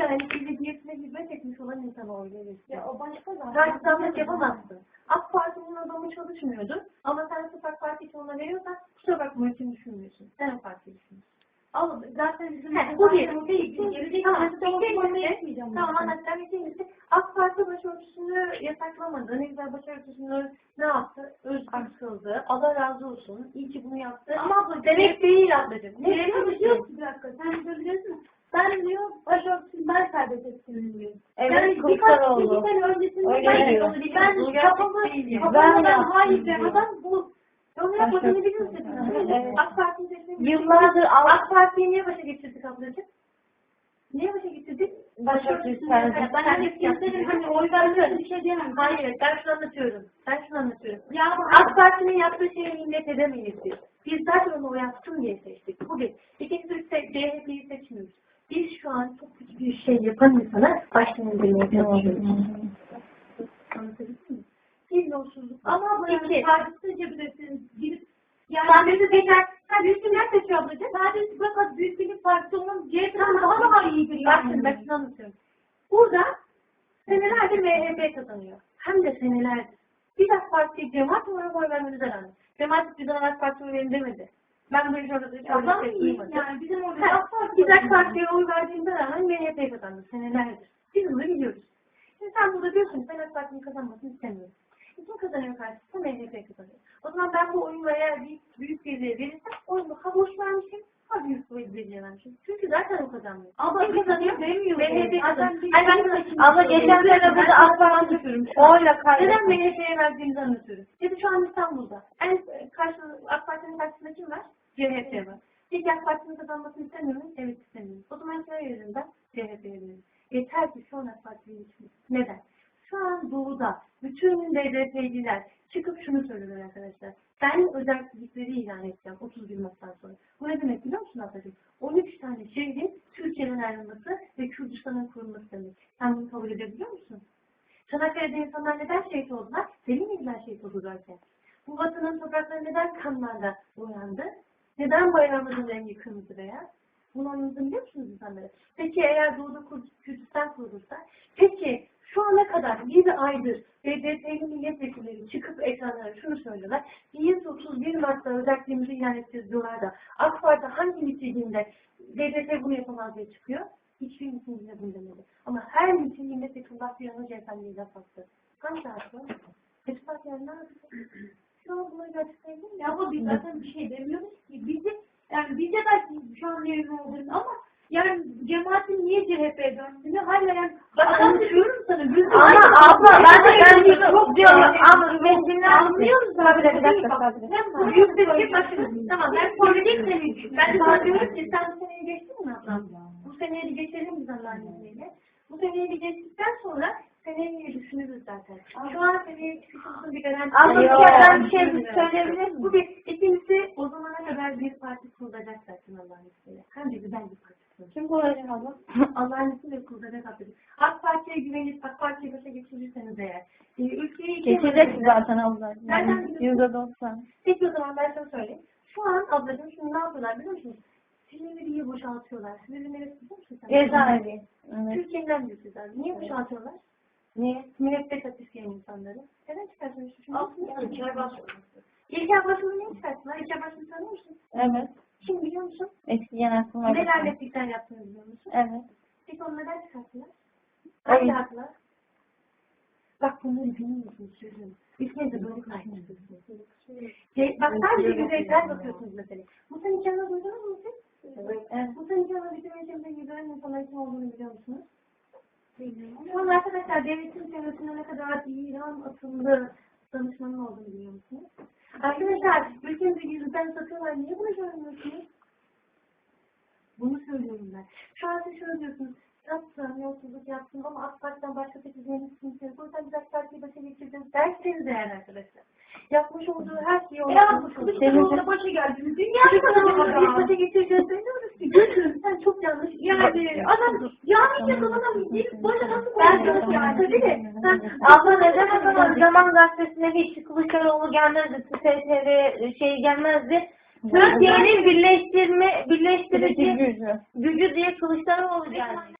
yani belediyesine hizmet etmiş olan insana oy verirsin. Ya o başka zaten. Partizanlık yapamazsın. AK Parti'nin adamı çalışmıyordu. Ama sen sırf AK Parti için ona veriyorsan kusura bakma için düşünmüyorsun. Sen AK Parti düşünüyorsun. Al, zaten bizim He, bu bir. o Gelecek Tamam, o ikincisi- Tamam anlatacağım. İkincisi AK Parti başörtüsünü yasaklamadı. Ne güzel başörtüsünü ne yaptı? Özgür kıldı. Allah razı olsun. İyi ki bunu yaptı. Ama abla Demek değil ablacığım. Ne Ne sen söylüyorsun. Ben diyor başörtüsünü ben serbest ettim diyor. Evet, yani birkaç Kılıçdaroğlu. iki sene öncesinde Öyle ben, diyor. ben kafamı, kafamı Ben ben hayır diyor. demeden bu Onu yapmadığını biliyor musun? Evet. AK Parti'nin Yıllardır AK Parti'yi niye başa getirdik ablacığım? Niye başa getirdik? başörtüsü Ben serbest. hani kimsenin hani oy vermeden bir şey diyemem. Hayır, ben şunu anlatıyorum. Ben şunu anlatıyorum. Ya AK Parti'nin yaptığı şeyi millet edemeyiz biz. Biz zaten onu o yapsın diye seçtik. Bu bir. İkincisi CHP'yi seçmiyoruz. Şu an çok kötü bir şey yapan insana baştan indirmeye çalışıyoruz. Anlatabildim mi? Bir yolsuzluk. ama İki. tartışınca bilirsin. Bir, yani Sen bizi geçer. Sen büyük kimler seçiyor ablacığım? sadece fakat Büyük Birlik Partisi onun CHP'den daha daha iyidir Bak şimdi ben şunu anlatıyorum. Burada senelerdir MHP kazanıyor. Hem de senelerdir. Biz AK Parti'ye cemaat olarak oy vermemize rağmen. Cemaat bizden AK Parti'ye oy verin demedi. Ben böyle şurada hiç Ya öyle ben bir şey duymadım. yani bizim orada Ha, AK Parti Biz AK var. Parti'ye oy verdiğimize rağmen MHP kazandı senelerdir. Biz bunu biliyoruz. Şimdi sen burada diyorsun ki ben AK Parti'nin kazanmasını istemiyorum. E, Kim kazanıyor karşısında MHP kazanıyor. O zaman ben bu oyunu eğer bir büyük birliğe verirsem oyunu ha boş vermişim ha büyük bir birliğe vermişim. Çünkü zaten o kazanmıyor. Ama Kim kazanıyor? demiyoruz. MHP kazanıyor. Hayır ben demiyoruz. Ama geçen sene burada AK Parti oyla neden kaybetti. MHP'ye verdiğimizi anlatıyorum. Ya da şu an İstanbul'da. En karşı, AK Parti'nin karşısında kim var? CHP var. AK Parti'nin kazanmasını istemiyor muyum? Evet istemiyorum. O zaman veririm ben? CHP'ye veririm. Yeter ki şu an AK Parti'yi geçmesin. Neden? Şu an doğuda bütün BDP'liler çıkıp şunu söylüyorlar arkadaşlar. Ben özellikleri ilan edeceğim 31 Mart'tan sonra. Bu ne demek biliyor musun ablacığım? 13 tane şehrin Türkiye'den ayrılması ve Kürdistan'ın kurulması demek. Sen bunu kabul edebiliyor musun? Çanakkale'de insanlar neden şehit oldular? Senin yüzünden şehit oldu. Bu vatanın toprakları neden kanlarla uyandı? Neden bayrağımızın rengi kırmızı beyaz? Bunu anladığını biliyor musunuz insanlara? Peki eğer Doğu'da Kürdistan kurulursa? Peki şu ana kadar 7 aydır BDP'li milletvekilleri çıkıp ekranlara şunu söylüyorlar. Biz 31 Mart'ta özelliğimizi ilan edeceğiz diyorlar da AK Parti hangi mitinginde BDP bunu yapamaz diye çıkıyor? Hiçbir mitinginde bunu demedi. Ama her mitinginde Fethullah Gülen'e CHP'liği laf attı. Hangi tarafı? Fethullah Gülen ne yaptı? Şu an bunları gerçekleyebilir mi? Ya ama biz zaten bir şey demiyoruz ki. Bizi, yani bize yerine oluruz ama yani cemaatin niye CHP'ye döndüğünü hala yani Bak anlatıyorum sana. Yüzde Ama yüz- abla ben de ben de çok yüz- diyorum. Ama ben dinler Anlıyoruz Tabii zaten. bir dakika Yüzde bir başınız. Tamam ben politik demişim. Ben de sana diyorum ki sen bu seneyi geçtin mi ablam? Bu seneyi bir geçelim biz Allah'ın izniyle. Bu seneyi bir geçtikten sonra seneyi düşünürüz zaten. Şu an seneyi çıkışımızın bir garantisi Abla bir şey söyleyebilir miyim? Bu bir. İkincisi o zamana kadar bir parti kurulacak zaten Allah'ın izniyle. Hem de güzel bir parti kurulacak. Kim kuracak abla? Allah'ın izniyle kurulacak ablacığım. AK Parti'ye güvenip AK Parti'yi başa eğer. e, ülkeyi ikiye Geçecek zaten abla. Yani yüzde doksan. Peki o zaman ben sana söyleyeyim. Şu an ablacığım şunu ne yapıyorlar biliyor musunuz? Silivri'yi boşaltıyorlar. Silivri neresi biliyor musun sen? Cezaevi. Evet. Türkiye'nin en büyük cezaevi. Niye boşaltıyorlar? Niye? Müebbet hapis yiyen insanları. Neden çıkartıyorlar? Şu Aslında İlker başvurması. İlker başvuru niye çıkarttılar? İlker başvuru tanıyor musun? Evet. Şimdi biliyor musun? Eski yönetim var. Ne lanetlikten yaptığını biliyor musun? Evet. Peki onu neden çıkarttılar? Hangi hakla? Bunları bilmiyorsunuz çocuğum. Ülkenize böyle kaynatıyorsunuz. Ce- Bak sadece yüzeysel bakıyorsunuz mesela. Bu senin hikayeni duydunuz mu siz? Evet. Bu senin hikayeni bizim ülkemizde yüzelen insanların kim olduğunu biliyor musunuz? Şu an arkadaşlar devletin çevresinde ne kadar İran atımlı danışmanın olduğunu biliyor musunuz? Arkadaşlar ülkemizi yüzden satıyorlar. Niye bunu söylemiyorsunuz? Bunu söylüyorum ben. Şu an siz şöyle diyorsunuz. Yaptım, yolsuzluk yaptım ama AK Parti'den başka sekiz yeni kimse yok. O yüzden biz AK Parti'yi başa derseniz eğer arkadaşlar. Yapmış olduğu her şeyi Ya yapmış olduğu Kılıçdaroğlu'na başa geldiniz. Dünya Kılıçdaroğlu'na biz başa geçireceğiz demiyoruz ki. Sen çok yanlış. Yani adam yani yakalanan değil. Başa nasıl sana yani? tabii de sen Abla neden o zaman Zaman Gazetesi'ne hiç Kılıçdaroğlu gelmezdi, TSV şey gelmezdi. Türkiye'nin birleştirme, birleştirici gücü diye Kılıçdaroğlu geldi.